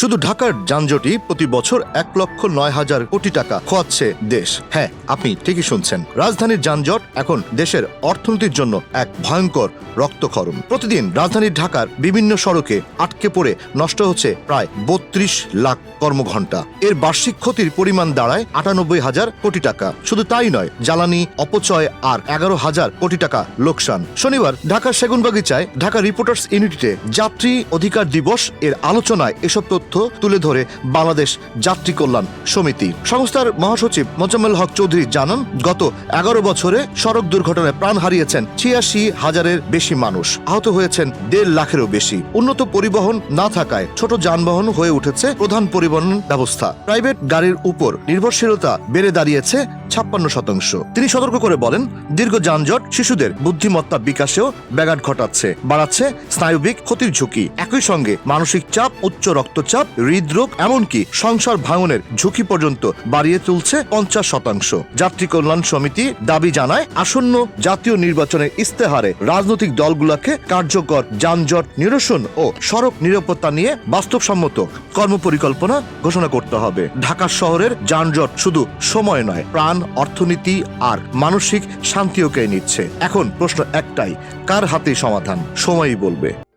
শুধু ঢাকার যানজটই প্রতি বছর এক লক্ষ নয় হাজার কোটি টাকা খোয়াচ্ছে দেশ। হ্যাঁ আপনি ঠিকই শুনছেন। রাজধানীর যানজট এখন দেশের অর্থনীতির জন্য এক ভয়ঙ্কর রক্তক্ষরণ। প্রতিদিন রাজধানীর ঢাকার বিভিন্ন সড়কে আটকে পড়ে নষ্ট হচ্ছে প্রায় বত্রিশ লাখ কর্মঘণ্টা। এর বার্ষিক ক্ষতির পরিমাণ দাঁড়ায় আটানব্বই হাজার কোটি টাকা। শুধু তাই নয়, জ্বালানি, অপচয় আর এগারো হাজার কোটি টাকা লোকসান। শনিবার ঢাকার সেগুনবাগিচায় ঢাকা রিপোর্টার্স ইউনিটিতে যাত্রী অধিকার দিবস এর আলোচনায় এসব তথ্য তুলে ধরে বাংলাদেশ যাত্রী কল্যাণ সমিতি। সংস্থার মহাসচিব মোজাম্মেল হক চৌধুরী জানান, গত এগারো বছরে সড়ক দুর্ঘটনায় প্রাণ হারিয়েছেন ছিয়াশি হাজারের বেশি মানুষ। আহত হয়েছেন দেড় লাখেরও বেশি। উন্নত পরিবহন না থাকায় ছোট যানবাহন হয়ে উঠেছে প্রধান পরিবহন ব্যবস্থা। প্রাইভেট গাড়ির উপর নির্ভরশীলতা বেড়ে দাঁড়িয়েছে ছাপ্পান্ন শতাংশ। তিনি সতর্ক করে বলেন, দীর্ঘ যানজট শিশুদের বুদ্ধিমত্তা বিকাশেও ব্যাঘাত ঘটাচ্ছে, বাড়াচ্ছে স্নায়ুবিক ক্ষতির ঝুঁকি। একই সঙ্গে মানসিক চাপ, উচ্চ রক্তচাপ, হৃদরোগ, এমনকি সংসার ভাঙনের ঝুঁকি পর্যন্ত বাড়িয়ে তুলছে পঞ্চাশ শতাংশ। যাত্রী কল্যাণ সমিতি দাবি জানায়, আসন্ন জাতীয় নির্বাচনের ইস্তেহারে রাজনৈতিক দলগুলোকে কার্যকর যানজট নিরসন ও সড়ক নিরাপত্তা নিয়ে বাস্তবসম্মত কর্মপরিকল্পনা ঘোষণা করতে হবে। ঢাকা শহরের যানজট শুধু সময় নয়, প্রাণ অর্থনীতি আর মানসিক শান্তিও কে নিচ্ছে? এখন প্রশ্ন একটাই কার হাতে সমাধান? সময়ই বলবে।